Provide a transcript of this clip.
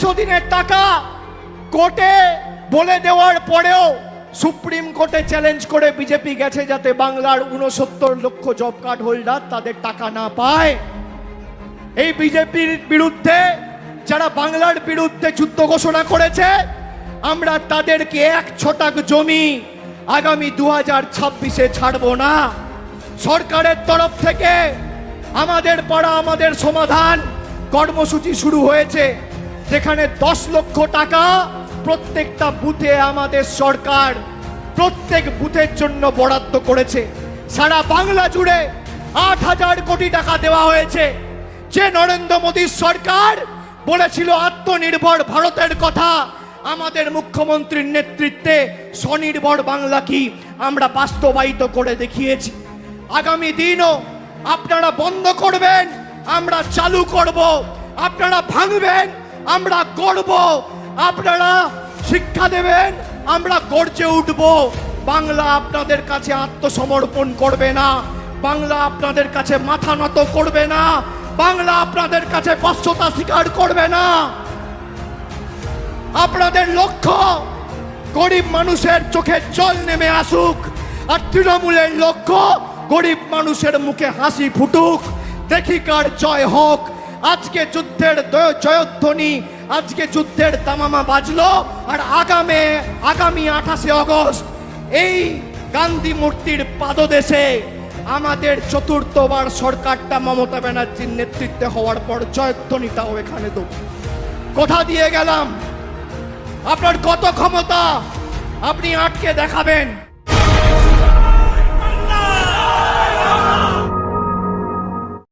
একশো দিনের টাকা কোর্টে বলে দেওয়ার পরেও সুপ্রিম কোর্টে চ্যালেঞ্জ করে বিজেপি গেছে যাতে বাংলার উনসত্তর লক্ষ জব কার্ড হোল্ডার তাদের টাকা না পায়। এই বিজেপির বিরুদ্ধে যারা বাংলার বিরুদ্ধে যুদ্ধ ঘোষণা করেছে, আমরা তাদেরকে এক ছটাক জমি আগামী দু হাজার ছাব্বিশে ছাড়বো না। সরকারের তরফ থেকে আমাদের পাড়া, আমাদের সমাধান কর্মসূচি শুরু হয়েছে। যেখানে দশ লক্ষ টাকা প্রত্যেকটা বুথে আমাদের সরকার প্রত্যেক বুথের জন্য বরাদ্দ করেছে। সারা বাংলা জুড়ে আট হাজার কোটি টাকা দেওয়া হয়েছে। যে নরেন্দ্র মোদীর সরকার বলেছিল, আত্মনির্ভর ভারতের কথা আমাদের মুখ্যমন্ত্রীর নেতৃত্বে স্বনির্ভর বাংলা কি আমরা বাস্তবায়িত করে দেখিয়েছি। আগামী দিনও আপনারা বন্ধ করবেন, আমরা চালু করব, আপনারা ভাঙবেন আমরা করব আপনারা শিক্ষা দেবেন, আমরা গর্জে উঠব। বাংলা আপনাদের কাছে আত্মসমর্পণ করবে না। বাংলা আপনাদের কাছে মাথা নত করবে না। বাংলা আপনাদের কাছে বস্যতা স্বীকার করবে না। আপনাদের লক্ষ্য, গরিব মানুষের চোখে জল নেমে আসুক। আর তৃণমূলের লক্ষ্য, গরিব মানুষের মুখে হাসি ফুটুক। দেখি কার জয় হোক। আজকে যুদ্ধের জয়ধ্বনি, আজকে যুদ্ধের তামামা বাজলো, আর আগামে, আগামী আঠাশে অগস্ট, এই গান্ধী মূর্তির পাদদেশে আমাদের চতুর্থবার সরকারটা মমতা ব্যানার্জির নেতৃত্বে হওয়ার পর জয়ধ্বনিটাও এখানে দেব। কোথা দিয়ে গেলাম। আপনার কত ক্ষমতা? আপনি আটকে দেখাবেন।